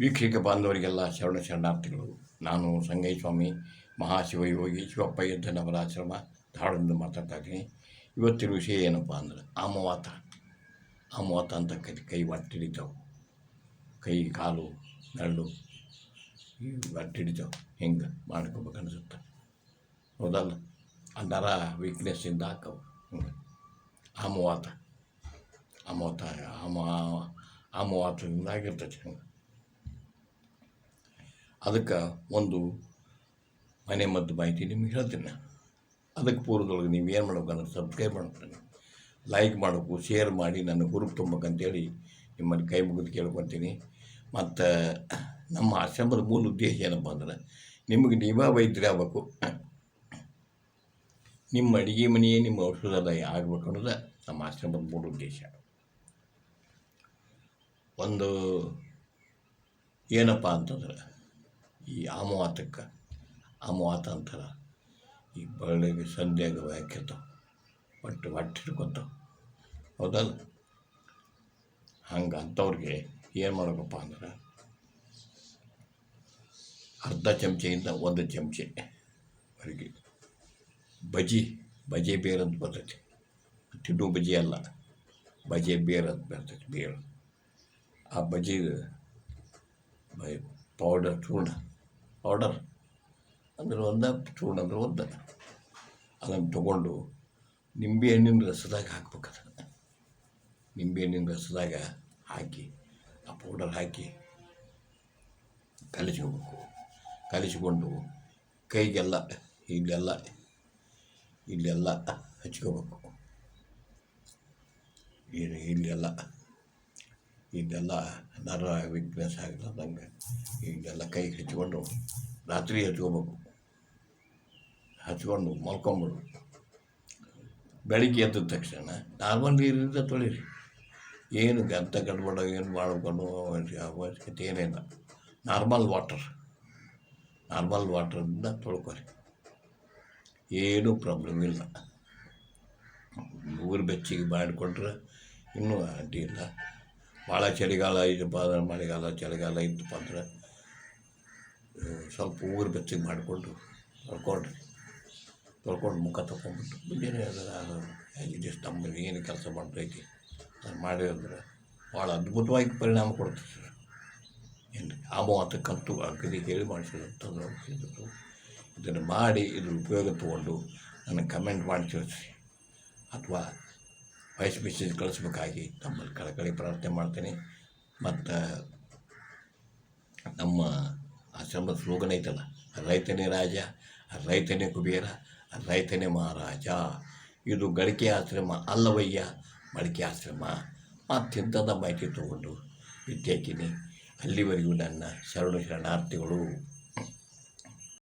ವೀಕ್ಷಕ ಬಾಂಧವರಿಗೆಲ್ಲ ಶರಣ ಶರಣಾರ್ಥಿಗಳು, ನಾನು ಸಂಗಯ್ಯಸ್ವಾಮಿ ಮಹಾಶಿವಯೋಗಿ ಶಿವಪ್ಪ ಯಜ್ಜನವರ ಆಶ್ರಮ ಧಾರವಾಡದಿಂದ ಮಾತಾಡ್ತಾ ಇದ್ದೀನಿ. ಇವತ್ತಿನ ವಿಷಯ ಏನಪ್ಪ ಅಂದ್ರೆ ಆಮವಾತ ಆಮವಾತ ಅಂತ ಕೈ ಕೈ ಒಟ್ಟಿಡಿತಾವೆ. ಕೈ, ಕಾಲು, ನರಳು ಒಟ್ಟಿಡಿತಾವೆ. ಹಿಂಗೆ ಮಾಡ್ಕೋಬೇಕು ಅನಿಸುತ್ತೆ. ಹೌದಲ್ಲ? ಆ ನರ ವೀಕ್ನೆಸ್ಸಿಂದ ಹಾಕವು. ಹಂಗೆ ಆಮವಾತ ಆಮವಾತ ಆಮ ಆಮವಾತದಿಂದ ಆಗಿರ್ತೈತೆ ಹಿಂಗೆ. ಅದಕ್ಕೆ ಒಂದು ಮನೆ ಮದ್ದು ಮಾಹಿತಿ ನಿಮ್ಗೆ ಹೇಳ್ತೀನಿ. ಅದಕ್ಕೆ ಪೂರ್ವದೊಳಗೆ ನೀವು ಏನು ಮಾಡ್ಬೇಕಂದ್ರೆ ಸಬ್ಸ್ಕ್ರೈಬ್ ಮಾಡ್ತೀನಿ ಲೈಕ್ ಮಾಡಬೇಕು ಶೇರ್ ಮಾಡಿ, ನನ್ನ ಹುರುಪು ತುಂಬಬೇಕಂತೇಳಿ ನಿಮ್ಮಲ್ಲಿ ಕೈ ಮುಗಿದು ಕೇಳ್ಕೊತೀನಿ. ಮತ್ತು ನಮ್ಮ ಆಶ್ರಮದ ಮೂಲ ಉದ್ದೇಶ ಏನಪ್ಪ ಅಂದ್ರೆ ನಿಮಗೆ ನೀವೇ ವೈದ್ಯರೇ ಆಗಬೇಕು. ನಿಮ್ಮ ಅಡುಗೆ ಮನೆಯೇ ನಿಮ್ಮ ಔಷಧಾಲಯ ಆಗಬೇಕು ಅನ್ನೋದು ನಮ್ಮ ಆಶ್ರಮದ ಮೂಲ ಉದ್ದೇಶ. ಒಂದು ಏನಪ್ಪ ಅಂತಂದ್ರೆ ಈ ಆಮವಾತಕ್ಕೆ ಆಮವಾತ ಅಂತಾರ. ಈ ಬಳ್ಳಿಗೆ ಸಂಧ್ಯಾಗ ಹಾಕಿರ್ತಾವೆ ಒಟ್ಟು ಒಟ್ಟು ಹಿಡ್ಕೊತಾವೆ ಹೌದಲ್ಲ? ಹಂಗೆ ಅಂಥವ್ರಿಗೆ ಏನು ಮಾಡಬೇಕಪ್ಪ ಅಂದ್ರೆ, ಅರ್ಧ ಚಮಚೆಯಿಂದ ಒಂದು ಚಮಚೆ ಅವರಿಗೆ ಬಜಿ, ಬಜೆ ಬೇರು ಅಂತ ಬರ್ತೈತಿ. ತಿನ್ನು ಬಜಿ ಅಲ್ಲ, ಬಜೆ ಬೇರು ಅಂತ ಬರ್ತೈತಿ, ಬೇರು. ಆ ಬಜಿ ಪೌಡರ್ ಚೂರ್ಣ ಪೌಡರ್ ಅಂದ್ರೆ ಒಂದ ಚೂರ್ಣ ಅಂದ್ರೆ ಒಂದ ಅದನ್ನು ತಗೊಂಡು ನಿಂಬೆಹಣ್ಣಿನ ರಸದಾಗ ಹಾಕ್ಬೇಕು ಅದನ್ನು ನಿಂಬೆಹಣ್ಣಿನ ರಸದಾಗ ಹಾಕಿ, ಆ ಪೌಡರ್ ಹಾಕಿ ಕಲಿಸ್ಕೋಬೇಕು ಕಲಿಸಿಕೊಂಡು ಕೈಗೆಲ್ಲ, ಇಲ್ಲೆಲ್ಲ ಇಲ್ಲೆಲ್ಲ ಹಚ್ಕೋಬೇಕು. ಇಲ್ಲಿ, ಇಲ್ಲೆಲ್ಲ ಇಲ್ಲೆಲ್ಲ ನರ ವೀಕ್ನೆಸ್ ಆಗಲಾರ್ದಂಗೆ ಇದೆಲ್ಲ ಕೈಗೆ ಹಚ್ಕೊಂಡು ರಾತ್ರಿ ಹಚ್ಕೋಬೇಕು. ಹಚ್ಕೊಂಡು ಮಲ್ಕೊಂಬಿಡು. ಬೆಳಿಗ್ಗೆ ಎದ್ದ ತಕ್ಷಣ ನಾರ್ಮಲ್ ನೀರಿಂದ ತೊಳಿರಿ. ಏನು ಗಂತ ಕಟ್ಬೇಡ, ಏನು ಮಾಡ್ಕೊಂಡು ಅವಶ್ಯಕತೆ ಏನಿಲ್ಲ. ನಾರ್ಮಲ್ ವಾಟರ್, ನಾರ್ಮಲ್ ವಾಟರಿಂದ ತೊಳ್ಕೊರಿ. ಏನೂ ಪ್ರಾಬ್ಲಮ್ ಇಲ್ಲ. ಊರು ಬೆಚ್ಚಿಗೆ ಮಾಡಿಕೊಂಡ್ರೆ ಇನ್ನೂ ಅಡ್ಡಿ ಇಲ್ಲ. ಭಾಳ ಚಳಿಗಾಲ ಇದಪ್ಪ ಅಂದ್ರೆ ಮಳೆಗಾಲ, ಚಳಿಗಾಲ ಇತ್ತಪ್ಪ ಅಂದ್ರೆ ಸ್ವಲ್ಪ ಊರು ಬೆಚ್ಚಗೆ ಮಾಡಿಕೊಂಡು ತೊಳ್ಕೊಳ್ರಿ ತೊಳ್ಕೊಂಡು ಮುಖ ತಗೊಂಡ್ಬಿಟ್ಟು ಮುಂಜಾನೆ ಅದು ನಮ್ಮಲ್ಲಿ ಏನು ಕೆಲಸ ಮಾಡ್ತೈತಿ ಮಾಡಿ ಮಾಡಿದ್ರೆ ಭಾಳ ಅದ್ಭುತವಾಗಿ ಪರಿಣಾಮ ಕೊಡ್ತದೆ ಸರ್. ಏನು ಆಮವಾತಕ್ಕಂತೂ ಅಗದಿ ಹೇಳಿ ಮಾಡಿಸಿದಂಥದ್ದು ಇದನ್ನು ಮಾಡಿ ಇದ್ರ ಉಪಯೋಗ ತೊಗೊಂಡು ನನಗೆ ಕಮೆಂಟ್ ಮಾಡಿ ಅಥವಾ ವಾಯ್ಸ್ ಮೆಸೇಜ್ ಕಳಿಸ್ಬೇಕಾಗಿ ತಮ್ಮಲ್ಲಿ ಕಳಕಳಿ ಪ್ರಾರ್ಥನೆ ಮಾಡ್ತೇನೆ. ಮತ್ತು ನಮ್ಮ ಆಶ್ರಮದ ಸ್ಲೋಗನ್ ಐತಲ್ಲ, ರೈತನೇ ರಾಜ, ರೈತನೇ ಕುಬೇರ, ರೈತನೇ ಮಹಾರಾಜ ಇದು ಗಳಿಕೆ ಆಶ್ರಮ ಅಲ್ಲವಯ್ಯ, ಮಡಿಕೆ ಆಶ್ರಮ. ಮತ್ತಿಂಥದ ಮಾಹಿತಿ ತಗೊಂಡು ವಿದ್ಯಾಕಿನಿ, ಅಲ್ಲಿವರೆಗೂ ನನ್ನ ಶರಣು ಶರಣಾರ್ಥಿಗಳು.